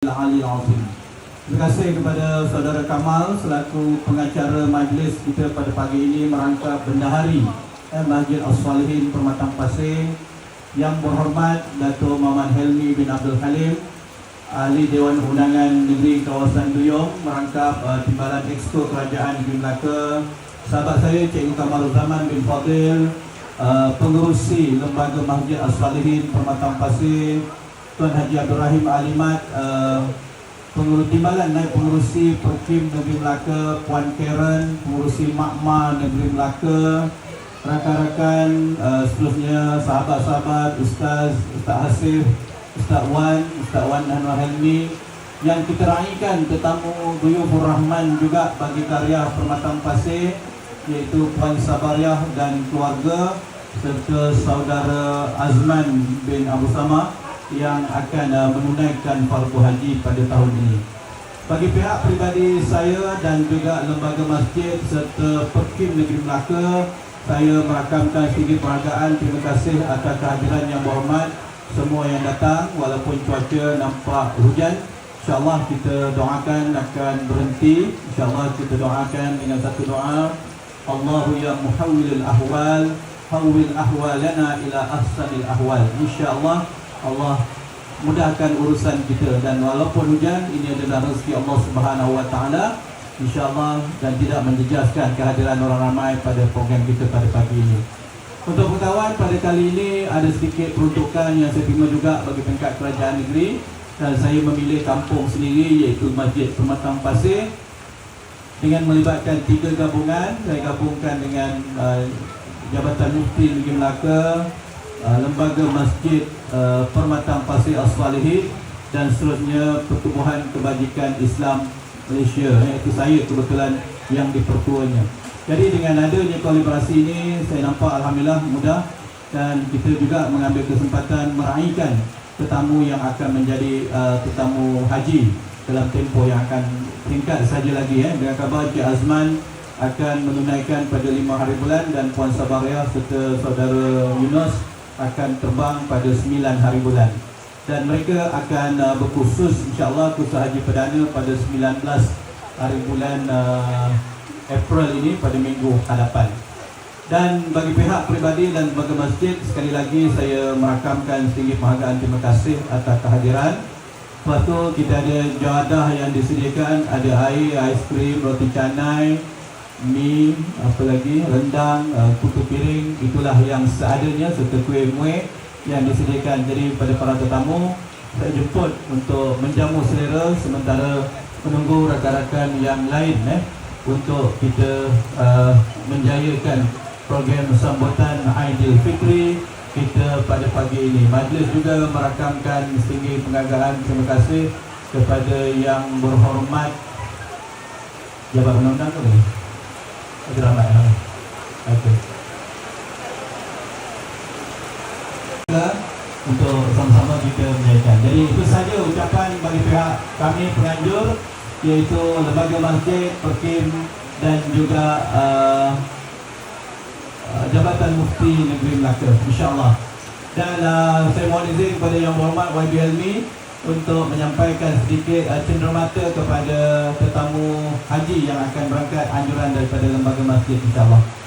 Terima kasih kepada saudara Kamal selaku pengacara majlis kita pada pagi ini merangkap bendahari eh, Masjid As-Salihin Permatang Pasir. Yang berhormat Dato' Muhammad Helmi bin Abdul Halim Ahli Dewan Undangan Negeri Kawasan Duyung merangkap uh, Timbalan Exco Kerajaan Negeri Melaka. Sahabat saya Cikgu Kamal Zaman bin Fadil uh, pengerusi Lembaga Masjid As-Salihin Permatang Pasir Tuan Haji Abdul Rahim Alimat uh, pengurus timbalan naik pengurusi Perkim Negeri Melaka Puan Karen pengurusi Makma Negeri Melaka rakan-rakan uh, seterusnya sahabat-sahabat Ustaz Ustaz Hasif Ustaz Wan Ustaz Wan Anwar Helmi yang kita raikan tetamu Duyufur Rahman juga bagi karya Permatang Pasir iaitu Puan Sabariah dan keluarga serta saudara Azman bin Abu Sama yang akan uh, menunaikan fardu haji pada tahun ini. Bagi pihak pribadi saya dan juga lembaga masjid serta Perkim Negeri Melaka, saya merakamkan sedikit penghargaan terima kasih atas kehadiran yang berhormat semua yang datang walaupun cuaca nampak hujan. InsyaAllah kita doakan akan berhenti. InsyaAllah kita doakan dengan satu doa. Allahu ya muhawwilul ahwal, hawwil ahwalana ila ahsanil ahwal. InsyaAllah Allah mudahkan urusan kita. Dan walaupun hujan ini adalah rezeki Allah Subhanahu wa taala. Insyaallah dan tidak menjejaskan kehadiran orang ramai pada program kita pada pagi ini. Untuk pengetahuan pada kali ini ada sedikit peruntukan yang saya terima juga bagi peringkat kerajaan negeri. Dan saya memilih kampung sendiri iaitu Masjid Pematang Pasir. Dengan melibatkan tiga gabungan saya gabungkan dengan uh, Jabatan Mufti Negeri Melaka uh, Lembaga Masjid uh, Permatang Pasir As-Salihin dan seterusnya Pertubuhan Kebajikan Islam Malaysia iaitu saya kebetulan yang dipertuanya jadi dengan adanya kolaborasi ini saya nampak Alhamdulillah mudah dan kita juga mengambil kesempatan meraihkan tetamu yang akan menjadi uh, tetamu haji dalam tempoh yang akan tingkat saja lagi eh. dengan kabar Cik Azman akan menunaikan pada lima hari bulan dan Puan Sabaria serta saudara Yunus akan terbang pada sembilan hari bulan. Dan mereka akan uh, berkhusus insyaAllah kursus haji perdana pada 19 hari bulan uh, April ini pada minggu hadapan. Dan bagi pihak peribadi dan bagi masjid sekali lagi saya merakamkan sedikit penghargaan terima kasih atas kehadiran. Lepas tu kita ada jawadah yang disediakan. Ada air, aiskrim, roti canai mi, apa lagi, rendang, uh, putu piring itulah yang seadanya serta kuih muih yang disediakan jadi pada para tetamu. Saya jemput untuk menjamu selera sementara menunggu rakan-rakan yang lain eh, untuk kita uh, menjayakan program sambutan Aidilfitri kita pada pagi ini. Majlis juga merakamkan setinggi penghargaan terima kasih kepada yang berhormat Jabatan Undang-Undang Ada ramai lah. Okey. Untuk sama-sama kita menjayakan. Jadi itu saja ucapan bagi pihak kami penganjur iaitu lembaga masjid, perkim dan juga uh, uh, Jabatan Mufti Negeri Melaka insyaAllah dan uh, saya mohon izin kepada yang berhormat YB Helmi untuk menyampaikan sedikit uh, cenderamata kepada tetamu haji yang akan berangkat anjuran daripada lembaga masjid insyaAllah